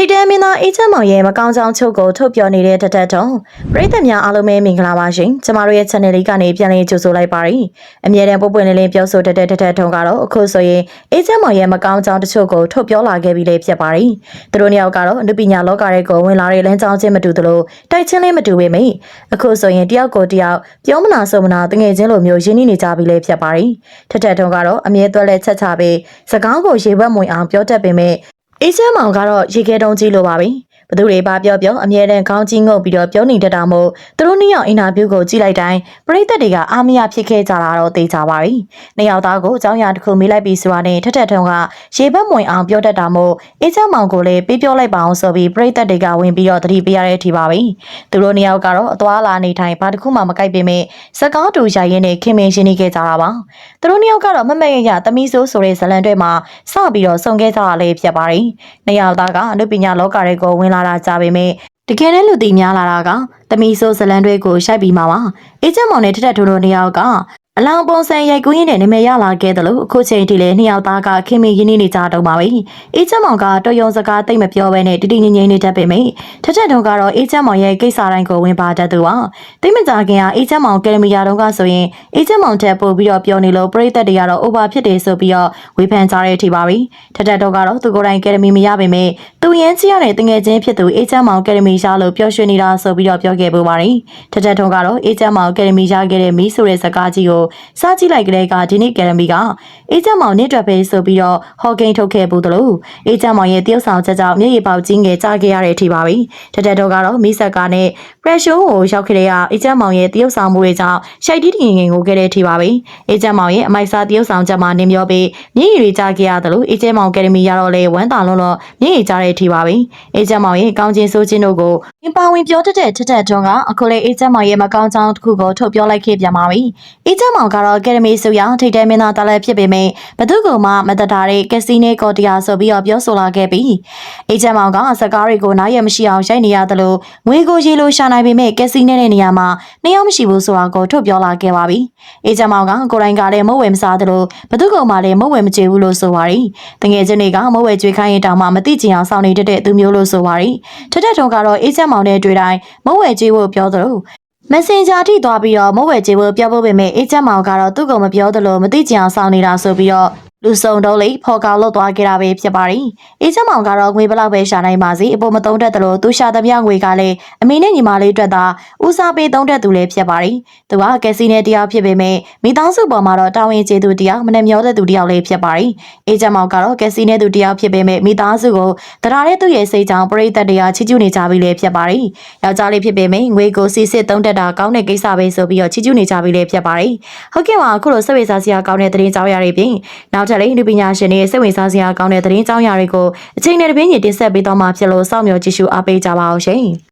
ထိတ်တန်းမင်းသားအေးချမ်းမောင်ရဲ့မကောင်းကြောင်ချုပ်ကိုထုတ်ပြောနေတဲ့တတက်တုံပရိသတ်များအားလုံးပဲမင်္ဂလာပါရှင်ကျမတို့ရဲ့ channel လေးကနေပြန်လည်ကြိုဆိုလိုက်ပါရစေအမြဲတမ်းပုတ်ပွင့်လေးလေးပြောဆိုတတ်တဲ့တတက်တုံကတော့အခုဆိုရင်အေးချမ်းမောင်ရဲ့မကောင်းကြောင်တချို့ကိုထုတ်ပြောလာခဲ့ပြီးလေးဖြစ်ပါတယ်သူတို့နှစ်ယောက်ကတော့အနုပညာလောကရဲ့ကိုဝင်လာတဲ့လမ်းကြောင်းချင်းမတူသလိုတိုက်ချင်းလေးမတူပေမယ့်အခုဆိုရင်တယောက်ကိုတယောက်ပြောမနာဆိုမနာတငယ်ချင်းလိုမျိုးရင်းနှီးနေကြပြီးလေးဖြစ်ပါတယ်တတက်တုံကတော့အမြဲသွက်လက်ချက်ချပြီးစကားကိုရေဘက်မွင်အောင်ပြောတတ်ပေမယ့် အေးချမ်းမောင်ကတော့ရေခဲတုံးကြီးလိုပါပဲ ဘသူတွေပါပြောပြောအမြဲတမ်းခေါင်းကြီးငုပ်ပြီးတော့ပြောနေတတ်တာမို့သူတို့နှစ်ယောက်အင်တာဗျူးကိုကြည့်လိုက်တိုင်းပရိသတ်တွေကအားမရဖြစ်ခဲ့ကြတာတော့သိကြပါပြီနှစ်ယောက်သားကိုအကြောင်းအရာတစ်ခုမေးလိုက်ပြီးဆိုတာနဲ့ထက်ထက်ထုံကရေဘက်မွင်အောင်ပြောတတ်တာမို့အေးချမ်းမောင်ကိုလည်းပေးပြောလိုက်ပါအောင်ဆိုပြီးပရိသတ်တွေကဝင်ပြီးတော့တတိပေးရတဲ့အထိပါပဲသူတို့နှစ်ယောက်ကတော့အသွားလာနေထိုင်ဘာတစ်ခုမှမကိုက်ပေမဲ့စကားတူရရင်နဲ့ခင်မင်ရှင်းနေခဲ့ကြတာပါသူတို့နှစ်ယောက်ကတော့မမက်ရရသမီးဆိုးဆိုတဲ့ဇလန်တွေမှာစပြီးတော့ဆုံခဲ့ကြတာလည်းဖြစ်ပါတယ်နှစ်ယောက်သားကအနုပညာလောကတွေကိုဝင်လာတာကြပေမဲ့တကယ်လည်းလူသိများလာတာကသမီးဆိုးဇလန်တွေကိုရှိုက်ပြီးမှာပါအေးချမ်းမောင်နဲ့ထထထိုးတို့နှစ်ယောက်က အလောင်းပုံစံရိုက်ကူးရင်းနဲ့နာမည်ရလာခဲ့တယ်လို့အခုချိန်ထိလည်းနှစ်ယောက်သားကခင်မင်ရင်းနှီးနေကြတော့ပါပဲအေးချမ်းမောင်ကတော်ရုံစကားတိတ်မပြောဘဲနဲ့တတိငိမ့်ငိမ့်နေတတ်ပေမဲ့ထထထုံကတော့အေးချမ်းမောင်ရဲ့ကိစ္စတိုင်းကိုဝင်ပါတတ်သူပါတိတ်မကြခင်ကအေးချမ်းမောင်ကယ်လမီယာတုန်းကဆိုရင်အေးချမ်းမောင်တက်ပို့ပြီးတော့ပြောနေလို့ပရိသတ်တွေကတော့ over ဖြစ်တယ်ဆိုပြီးတော့ဝေဖန်ကြတဲ့အထိပါပဲထထတော့ကတော့သူကိုယ်တိုင်ကယ်လမီမရပေမဲ့သူရန်ချရတဲ့တငယ်ချင်းဖြစ်သူအေးချမ်းမောင်ကယ်လမီရလို့ပြောရွှေနေတာဆိုပြီးတော့ပြောခဲ့ပူပါတယ်ထထထုံကတော့အေးချမ်းမောင်ကယ်လမီရခဲ့တဲ့မီးဆိုတဲ့စကားကြီးကိုစကြည့်လိုက်ကလေးကဒီနေ့ကယ်လမီကအေးချမ်းမောင်နဲ့တွက်ပဲဆိုပြီးတော့ဟော်ဂိန်ထုတ်ခဲ့ဘူးတလို့အေးချမ်းမောင်ရဲ့တရုတ်ဆောင်ချက်ကြောင့်မျက်ရည်ပေါက်ကြီးငယ်ကြခဲ့ရတဲ့အထိပါပဲထထတော့ကတော့မီးဆက်ကနဲ့ pressure ကိုရောက်ခဲ့တဲ့အေးချမ်းမောင်ရဲ့တရုတ်ဆောင်မှုတွေကြောင့်ရှိုက်တီးတငင်ငင်ကိုခဲ့တဲ့အထိပါပဲအေးချမ်းမောင်ရဲ့အမိုက်စားတရုတ်ဆောင်ချက်မှာနင်းမျောပြီးမျက်ရည်တွေကြခဲ့ရတယ်လို့အေးချမ်းမောင်ကယ်လမီရတော့လေဝမ်းတာလုံးတော့မျက်ရည်ကြတဲ့အထိပါပဲအေးချမ်းမောင်ရဲ့ကောင်းချင်းဆိုးချင်းတို့ကိုအင်ပါဝင်ပြောတတ်တဲ့ထက်ထက်တွန်းကအခုလေအေးချမ်းမောင်ရဲ့မကောင်းကြောင်းတစ်ခုကိုထုတ်ပြောလိုက်ခဲ့ပြန်ပါပြီအေးချမ်းမောင်ကတော့ကယ်လမီဆိုရထိတ်တဲမင်းသားတလည်းဖြစ်ပေမဲ့ဘသူကမှမတတာတဲ့ကက်စီနေကော်တီယာဆိုပြီးတော့ပြောဆိုလာခဲ့ပြီးအေးချမ်းမောင်ကစကားတွေကိုနားရမရှိအောင်ရိုက်နေရတယ်လို့ငွေကိုရေလိုရှာနိုင်ပေမဲ့ကက်စီနေတဲ့နေရာမှာနှစ်ယောက်မရှိဘူးဆိုတာကိုထုတ်ပြောလာခဲ့ပါပြီအေးချမ်းမောင်ကကိုရိုင်းကလည်းမဟုတ်ဝယ်မစားသလိုဘသူကမှလည်းမဟုတ်ဝယ်မကြည့်ဘူးလို့ဆိုပါရီတငယ်ချင်းတွေကမဟုတ်ဝယ်ကြွေးခိုင်းရင်တောင်မှမသိချင်အောင်စောင့်နေတတ်တဲ့သူမျိုးလို့ဆိုပါရီထထထုံကတော့အေးချမ်းမောင်နဲ့တွေ့တိုင်းမဟုတ်ဝယ်ကြည့်ဖို့ပြောသလို Messenger ထိသွားပြီးတော့မဟုတ်ဝယ်ကြည့်ဖို့ပြောဖို့ပေမဲ့အေးချမ်းမောင်ကတော့သူ့ကိုမပြောသလိုမသိချင်အောင်စောင့်နေတာဆိုပြီးတော့ လူစုံတော့လေဖော်ကောက်လောက်သွားခဲ့တာပဲဖြစ်ပါရီအေးချမ်းမောင်ကတော့ငွေဘလောက်ပဲရှာနိုင်ပါစေအပေါ်မသုံးတတ်တယ်လို့သူရှာသမျှငွေကလည်းအမေနဲ့ညီမလေးအတွက်သာဦးစားပေးသုံးတတ်သူလည်းဖြစ်ပါရီသူကကက်စီနဲ့တယောက်ဖြစ်ပေမဲ့မိသားစုပေါ်မှာတော့တာဝန်ကျေသူတယောက်မနဲ့မျောတဲ့သူတယောက်လေးဖြစ်ပါရီအေးချမ်းမောင်ကတော့ကက်စီနဲ့သူတယောက်ဖြစ်ပေမဲ့မိသားစုကိုတရားတဲ့သူရဲ့စိတ်ကြောင့်ပရိသတ်တရားချီးကျူးနေကြပြီလေဖြစ်ပါရီယောက်ျားလေးဖြစ်ပေမဲ့ငွေကိုစီစစ်သုံးတတ်တာကောင်းတဲ့ကိစ္စပဲဆိုပြီးတော့ချီးကျူးနေကြပြီလေဖြစ်ပါရီဟုတ်ကဲ့ပါအခုလိုစိတ်ဝေစားစရာကောင်းတဲ့သတင်းကြောင်းရာတွေပြင်နောက်ထပ်လည်းလူပညာရှင်တွေစိတ်ဝင်စားစရာကောင်းတဲ့သတင်းကြောင်းရာတွေကိုအချိန်နဲ့တပင်းကြီးတင်ဆက်ပေးတော့မှာဖြစ်လို့စောင့်မျှော်ကြည့်ရှုအားပေးကြပါအောင်ရှင်